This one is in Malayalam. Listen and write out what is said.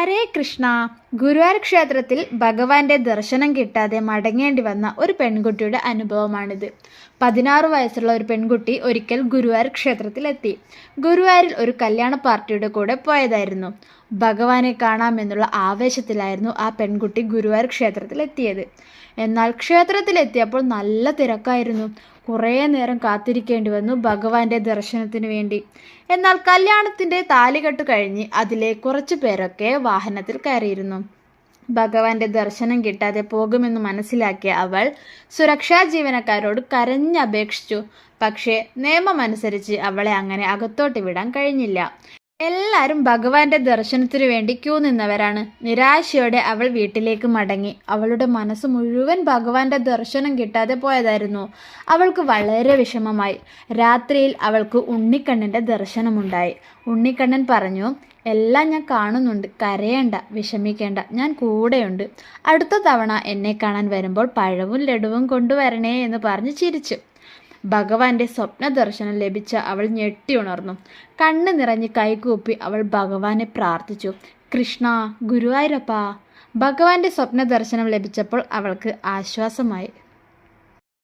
ഹരേ കൃഷ്ണ. ഗുരുവായൂർ ക്ഷേത്രത്തിൽ ഭഗവാന്റെ ദർശനം കിട്ടാതെ മടങ്ങേണ്ടി വന്ന ഒരു പെൺകുട്ടിയുടെ അനുഭവമാണിത്. പതിനാറ് വയസ്സുള്ള ഒരു പെൺകുട്ടി ഒരിക്കൽ ഗുരുവായൂർ ക്ഷേത്രത്തിലെത്തി. ഗുരുവായൂരിൽ ഒരു കല്യാണ പാർട്ടിയുടെ കൂടെ പോയതായിരുന്നു. ഭഗവാനെ കാണാമെന്നുള്ള ആവേശത്തിലായിരുന്നു ആ പെൺകുട്ടി ഗുരുവായൂർ ക്ഷേത്രത്തിലെത്തിയത്. എന്നാൽ ക്ഷേത്രത്തിലെത്തിയപ്പോൾ നല്ല തിരക്കായിരുന്നു. കുറേ നേരം കാത്തിരിക്കേണ്ടി വന്നു ഭഗവാന്റെ ദർശനത്തിന് വേണ്ടി. എന്നാൽ കല്യാണത്തിന്റെ താലികെട്ട് കഴിഞ്ഞ് അതിലെ കുറച്ചു പേരൊക്കെ വാഹനത്തിൽ കയറിയിരുന്നു. ഭഗവാന്റെ ദർശനം കിട്ടാതെ പോകുമെന്ന് മനസ്സിലാക്കിയ അവൾ സുരക്ഷാ ജീവനക്കാരോട് കരഞ്ഞപേക്ഷിച്ചു. പക്ഷേ നിയമമനുസരിച്ച് അവളെ അങ്ങനെ അകത്തോട്ട് വിടാൻ കഴിഞ്ഞില്ല. എല്ലാവരും ഭഗവാന്റെ ദർശനത്തിനു വേണ്ടി ക്യൂ നിന്നവരാണ്. നിരാശയോടെ അവൾ വീട്ടിലേക്ക് മടങ്ങി. അവളുടെ മനസ്സ് മുഴുവൻ ഭഗവാന്റെ ദർശനം കിട്ടാതെ പോയതായിരുന്നു. അവൾക്ക് വളരെ വിഷമമായി. രാത്രിയിൽ അവൾക്ക് ഉണ്ണിക്കണ്ണന്റെ ദർശനമുണ്ടായി. ഉണ്ണിക്കണ്ണൻ പറഞ്ഞു എല്ലാം ഞാൻ കാണുന്നുണ്ട്. കരയേണ്ട വിഷമിക്കേണ്ട. ഞാൻ കൂടെയുണ്ട്. അടുത്ത തവണ എന്നെ കാണാൻ വരുമ്പോൾ പഴവും ലഡുവും കൊണ്ടുവരണേ എന്ന് പറഞ്ഞ് ചിരിച്ചു. ഭഗവാന്റെ സ്വപ്ന ദർശനം ലഭിച്ച അവൾ ഞെട്ടിയുണർന്നു കണ്ണ് നിറഞ്ഞ് കൈകൂപ്പി അവൾ ഭഗവാനെ പ്രാർത്ഥിച്ചു. കൃഷ്ണ ഗുരുവായൂരപ്പ. ഭഗവാന്റെ സ്വപ്ന ദർശനം ലഭിച്ചപ്പോൾ അവൾക്ക് ആശ്വാസമായി.